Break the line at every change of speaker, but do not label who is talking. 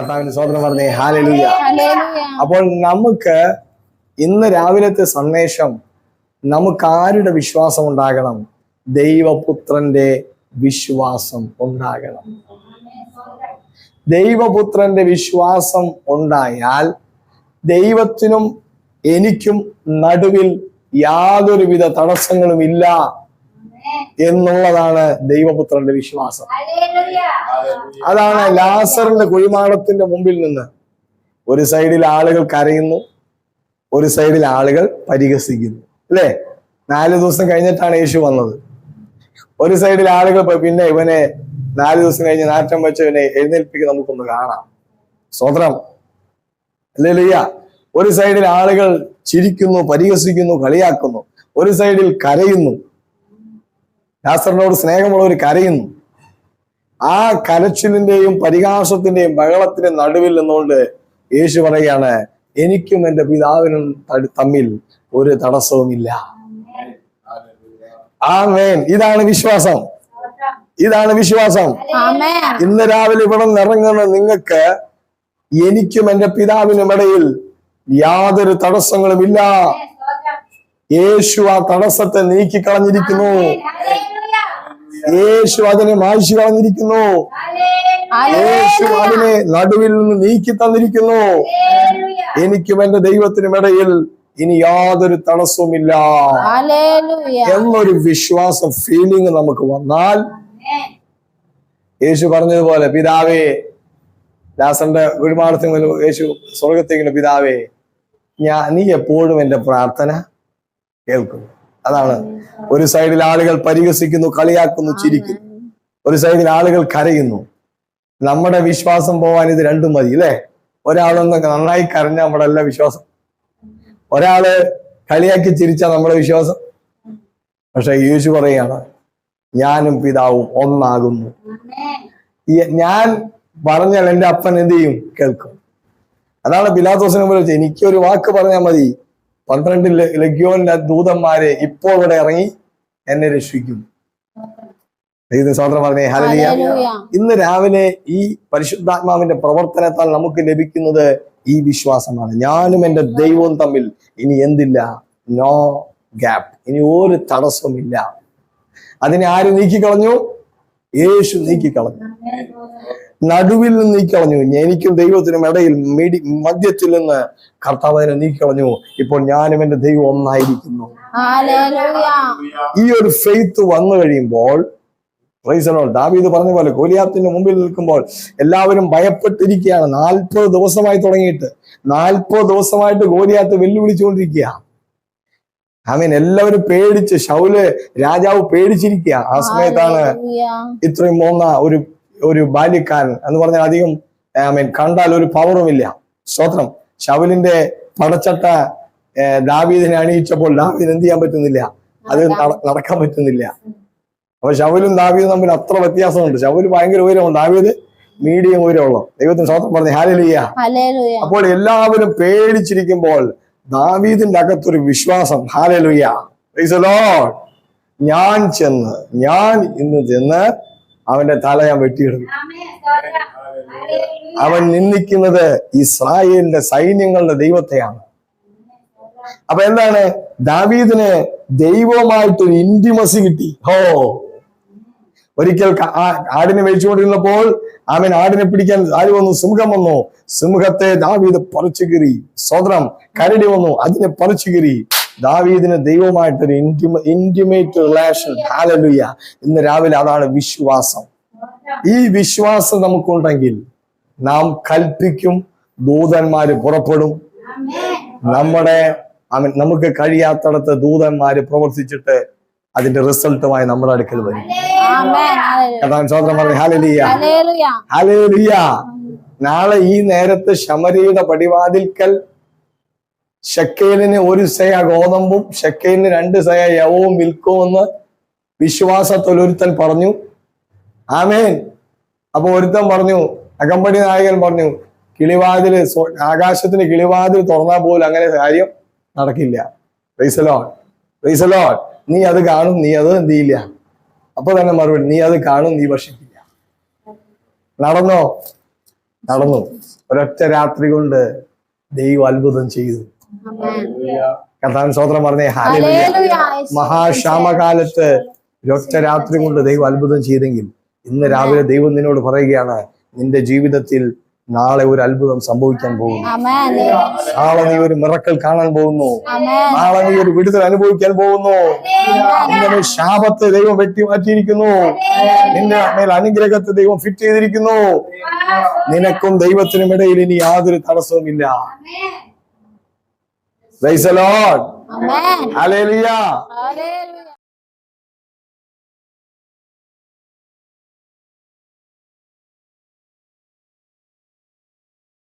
കർത്താവിന്റെ സ്വതന്ത്രം പറഞ്ഞേ. ഹാലലൂയ അപ്പോൾ നമുക്ക് ഇന്ന് രാവിലത്തെ സന്ദേശം നമുക്ക് ആരുടെ വിശ്വാസം ഉണ്ടാകണം. ദൈവപുത്രന്റെ വിശ്വാസം ഉണ്ടാകണം. ദൈവപുത്രന്റെ വിശ്വാസം ഉണ്ടായാൽ ദൈവത്തിനും എനിക്കും നടുവിൽ യാതൊരുവിധ തടസ്സങ്ങളും ഇല്ല. എന്നുള്ളതാണ് ദൈവപുത്രന്റെ വിശ്വാസം. അതാണ് ലാസറിന്റെ കുഴിമാടത്തിന്റെ മുമ്പിൽ നിന്ന് ഒരു സൈഡിൽ ആളുകൾ കരയുന്നു ഒരു സൈഡിൽ ആളുകൾ പരിഹസിക്കുന്നു. അല്ലേ? നാല് ദിവസം കഴിഞ്ഞിട്ടാണ് യേശു വന്നത്. ഒരു സൈഡിൽ ആളുകൾ പിന്നെ ഇവനെ നാല് ദിവസം കഴിഞ്ഞ് നാറ്റം വെച്ച് ഇവനെ എഴുന്നേൽപ്പിക്ക് നമുക്കൊന്ന് കാണാം. സ്വതന്ത്രം അല്ലേ ലിയ ഒരു സൈഡിൽ ആളുകൾ ചിരിക്കുന്നു പരിഹസിക്കുന്നു കളിയാക്കുന്നു. ഒരു സൈഡിൽ കരയുന്നു ലാസറിനോട് സ്നേഹമുള്ളവർ കരയുന്നു. ആ കരച്ചിലിന്റെയും പരിഹാസത്തിന്റെയും ബഹളത്തിന്റെ നടുവിൽ നിന്നുകൊണ്ട് യേശു പറയുകയാണ് എനിക്കും എന്റെ പിതാവിനും തമ്മിൽ ഒരു തടസ്സവുമില്ല. ആമേൻ. ഇതാണ് വിശ്വാസം. ഇതാണ് വിശ്വാസം. ഇന്ന് രാവിലെ ഇവിടെ നിറങ്ങുന്ന നിങ്ങൾക്ക് എനിക്കും എന്റെ പിതാവിനും ഇടയിൽ യാതൊരു തടസ്സങ്ങളും ഇല്ല യേശു ആ തടസ്സത്തെ നീക്കി കളഞ്ഞിരിക്കുന്നു യേശു അതിനെ മായ്ച്ചു കളഞ്ഞിരിക്കുന്നു യേശു അതിനെ നടുവിൽ നിന്ന് നീക്കി തന്നിരിക്കുന്നു. എനിക്കും എന്റെ ദൈവത്തിനും ഇടയിൽ ഇനി യാതൊരു തടസ്സവുമില്ല. എന്നൊരു വിശ്വാസ ഫീലിംഗ് നമുക്ക് വന്നാൽ യേശു പറഞ്ഞതുപോലെ പിതാവേ ദാസന്റെ മുന്നിൽ യേശു സ്വർഗത്തേക്കുള്ള പിതാവേ ഞാൻ നീ എപ്പോഴും എന്റെ പ്രാർത്ഥന കേൾക്കും അതാണ്. ഒരു സൈഡിൽ ആളുകൾ പരിഹസിക്കുന്നു കളിയാക്കുന്നു ചിരിക്കുന്നു. ഒരു സൈഡിൽ ആളുകൾ കരയുന്നു. നമ്മുടെ വിശ്വാസം പോവാൻ ഇത് രണ്ടും മതി അല്ലേ? ഒരാളൊന്ന് നന്നായി കരഞ്ഞ നമ്മുടെ എല്ലാ വിശ്വാസം. ഒരാൾ കളിയാക്കി ചിരിച്ച നമ്മുടെ വിശ്വാസം. പക്ഷെ യേശു പറയാണ് ഞാനും പിതാവും ഒന്നാകുന്നു. ഞാൻ പറഞ്ഞാൽ എന്റെ അപ്പൻ എന്ത് ചെയ്യും? കേൾക്കും. അതാണ് പിലാത്തോസിനെ പോലെ എനിക്കൊരു വാക്ക് പറഞ്ഞാൽ മതി. പന്ത്രണ്ട് ല- ലഗ്യോന്റെ ദൂതന്മാരെ ഇപ്പോൾ ഇവിടെ ഇറങ്ങി എന്നെ രക്ഷിക്കും. ദൈവത്തിന് സ്വാതന്ത്ര്യം പറഞ്ഞേ. ഹലലിയ ഇന്ന് രാവിലെ ഈ പരിശുദ്ധാത്മാവിന്റെ പ്രവർത്തനത്താൽ നമുക്ക് ലഭിക്കുന്നത് ഈ വിശ്വാസമാണ്. ഞാനും എന്റെ ദൈവവും തമ്മിൽ ഇനി എന്തില്ല? നോ ഗ്യാപ്പ് ഇനി ഒരു തടസ്സവുമില്ല. അതിനെ ആര് നീക്കിക്കളഞ്ഞു? യേശു നീക്കിക്കളഞ്ഞു. നടുവിൽ നിന്ന് നീക്കളഞ്ഞു എനിക്കും ദൈവത്തിനും ഇടയിൽ മിടി മദ്യത്തിൽ നിന്ന് കർത്താവ് അതിനെ നീക്കിക്കളഞ്ഞു. ഇപ്പോൾ ഞാനും എന്റെ ദൈവം ഒന്നായിരിക്കുന്നു. ഈ ഒരു ഫെയ്ത്ത് വന്നു കഴിയുമ്പോൾ ദാവീദ് പറഞ്ഞ പോലെ കോലിയാത്തിന്റെ മുമ്പിൽ നിൽക്കുമ്പോൾ എല്ലാവരും ഭയപ്പെട്ടിരിക്കുകയാണ്. നാൽപ്പത് ദിവസമായി തുടങ്ങിയിട്ട്. നാൽപ്പത് ദിവസമായിട്ട് ഗോലിയാത്ത് വെല്ലുവിളിച്ചുകൊണ്ടിരിക്കുക. ആമീൻ എല്ലാവരും പേടിച്ച് ഷൗൽ രാജാവ് പേടിച്ചിരിക്കുക. ആ സമയത്താണ് ഇത്രയും മൂന്ന ഒരു ഒരു ബാല്യക്കാരൻ എന്ന് പറഞ്ഞാൽ അധികം ഐ മീൻ കണ്ടാൽ ഒരു പവറും ഇല്ല. സ്തോത്രം. ഷവലിന്റെ പടച്ചട്ട ദാവീദിനെ അണിയിച്ചപ്പോൾ ദാവീദ് എന്ത് ചെയ്യാൻ പറ്റുന്നില്ല? അത് നടക്കാൻ പറ്റുന്നില്ല. അപ്പൊ ഷവലും ദാവീദും തമ്മിൽ അത്ര വ്യത്യാസമുണ്ട്. ഷവൽ ഭയങ്കര ഉയരമുണ്ട് ദാവീദ് മീഡിയം ഉയരമുള്ളൂ. ദൈവത്തിന് സ്വത്രം പറഞ്ഞു ഹാലിയ
ഹല്ലേലൂയ.
അപ്പോൾ എല്ലാവരും പേടിച്ചിരിക്കുമ്പോൾ ദാവീദിന്റെ അകത്തൊരു വിശ്വാസം ഹാലലുയ്യ ഞാൻ ചെന്ന് ഞാൻ ഇന്ന് ചെന്ന് അവന്റെ തല ഞാൻ വെട്ടിയിടുന്നു. അവൻ നിന്ദിക്കുന്നത് ഇസ്രായേലിന്റെ സൈന്യങ്ങളുടെ ദൈവത്തെയാണ്. അപ്പൊ എന്താണ്? ദാവീദിന് ദൈവവുമായിട്ടൊരു ഇന്റിമസി കിട്ടി. ഹോ. ഒരിക്കൽ ആടിനെ മേടിച്ചുകൊണ്ടിരുന്നപ്പോൾ അവൻ ആടിനെ പിടിക്കാൻ ആര് വന്നു? സിംഹം വന്നു. സിംഹത്തെ ദാവീദ് പറിച്ചു കീറി. സ്വതന്ത്രം കരടി വന്നു. അതിനെ പറിച്ചു കീറി. ദാവീദിന് ദൈവമായിട്ടൊരു ഇന്റിമ ഇന്റിമേറ്റ് റിലേഷൻ ഹാലലുയ ഇന്ന് രാവിലെ അതാണ് വിശ്വാസം. ഈ വിശ്വാസം നമുക്കുണ്ടെങ്കിൽ നാം കൽപ്പിക്കും ദൂതന്മാര് പുറപ്പെടും. നമ്മുടെ നമുക്ക് കഴിയാത്തടത്ത് ദൂതന്മാര് പ്രവർത്തിച്ചിട്ട് അതിന്റെ റിസൾട്ടുമായി നമ്മുടെ അടുക്കൽ വരും. നാളെ ഈ നേരത്ത് ശമരിയുടെ പടിവാതിൽക്കൽ ഷക്കേലിന് ഒരു സയ ഗോതമ്പും ഷക്കേലിന് രണ്ട് സയ യവവും വിൽക്കുമെന്ന് വിശ്വാസത്തിൽ ഒരുത്തൻ പറഞ്ഞു. ആമേൻ. അപ്പൊ ഒരുത്തൻ പറഞ്ഞു അകമ്പടി നായകൻ പറഞ്ഞു കിളിവാതിൽ ആകാശത്തിന് കിളിവാതിൽ തുറന്നാൽ പോലും അങ്ങനെ കാര്യം നടക്കില്ല. റീസലോൺ റൈസലോൺ നീ അത് കാണും നീ അത് എന്ത് ചെയ്യില്ല. അപ്പൊ തന്നെ മറുപടി നീ അത് കാണും നീ ഭക്ഷിക്കില്ല നടന്നോ? നടന്നു. ഒരൊറ്റ രാത്രി കൊണ്ട് ദൈവം അത്ഭുതം ചെയ്തു. കർത്താൻ സ്വോത്രം പറഞ്ഞേ
ഹല്ലേലൂയ.
മഹാക്ഷാമകാലത്ത് ഒറ്റ രാത്രി കൊണ്ട് ദൈവം അത്ഭുതം ചെയ്തെങ്കിൽ ഇന്ന് രാവിലെ ദൈവം നിന്നോട് പറയുകയാണ് നിന്റെ ജീവിതത്തിൽ നാളെ ഒരു അത്ഭുതം സംഭവിക്കാൻ പോകുന്നു. നാളെ നീ ഒരു മിറക്കൽ കാണാൻ പോകുന്നു. നാളെ നീ ഒരു വിടുതൽ അനുഭവിക്കാൻ പോകുന്നു. അങ്ങനെ ശാപത്തെ ദൈവം വെട്ടി മാറ്റിയിരിക്കുന്നു നിന്റെ മേൽ അനുഗ്രഹത്തെ ദൈവം ഫിറ്റ് ചെയ്തിരിക്കുന്നു. നിനക്കും ദൈവത്തിനും ഇടയിൽ ഇനി യാതൊരു തടസ്സവുമില്ല.
ప్రైజ్
లార్డ్
హల్లెలూయా